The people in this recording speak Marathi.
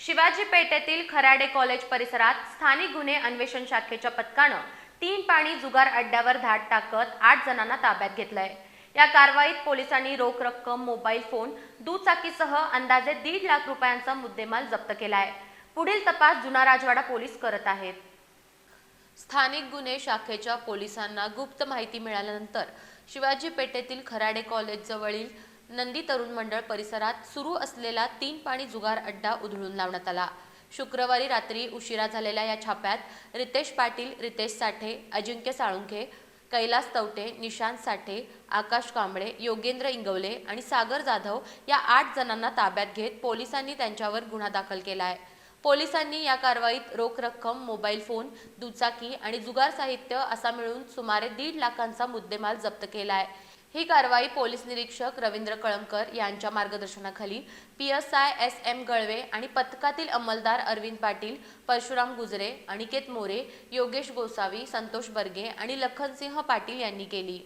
शिवाजी पेठेतील खराडे कॉलेज परिसरात स्थानिक गुन्हे अन्वेषण शाखेच्या पथकानं तीन पाणी जुगार अड्ड्यावर धाड टाकत आठ जणांना ताब्यात घेतलंय. या कारवाईत पोलिसांनी रोख रक्कम मोबाईल फोन दुचाकीसह अंदाजे दीड लाख रुपयांचा मुद्देमाल जप्त केलाय. पुढील तपास जुना राजवाडा पोलीस करत आहेत. स्थानिक गुन्हे शाखेच्या पोलिसांना गुप्त माहिती मिळाल्यानंतर शिवाजी पेठेतील खराडे कॉलेजजवळील नंदी तरुण मंडळ परिसरात सुरू असलेला तीन पाणी जुगार अड्डा उधळून लावण्यात आला. शुक्रवारी रात्री उशिरा झालेल्या या छाप्यात रितेश पाटील रितेश साठे अजिंक्य साळुंखे कैलास तवटे निशांत साठे आकाश कांबळे योगेंद्र इंगवले आणि सागर जाधव या आठ जणांना ताब्यात घेत पोलिसांनी त्यांच्यावर गुन्हा दाखल केला आहे पोलिसांनी या कारवाईत रोख रक्कम मोबाईल फोन दुचाकी आणि जुगार साहित्य असा मिळून सुमारे दीड लाखांचा मुद्देमाल जप्त केला आहे ही कारवाई पोलीस निरीक्षक रवींद्र कळमकर यांच्या मार्गदर्शनाखाली P S I S M Galve आणि पथकातील अंमलदार अरविंद पाटील परशुराम गुजरे अनिकेत मोरे योगेश गोसावी संतोष बर्गे आणि लखनसिंह पाटील यांनी केली.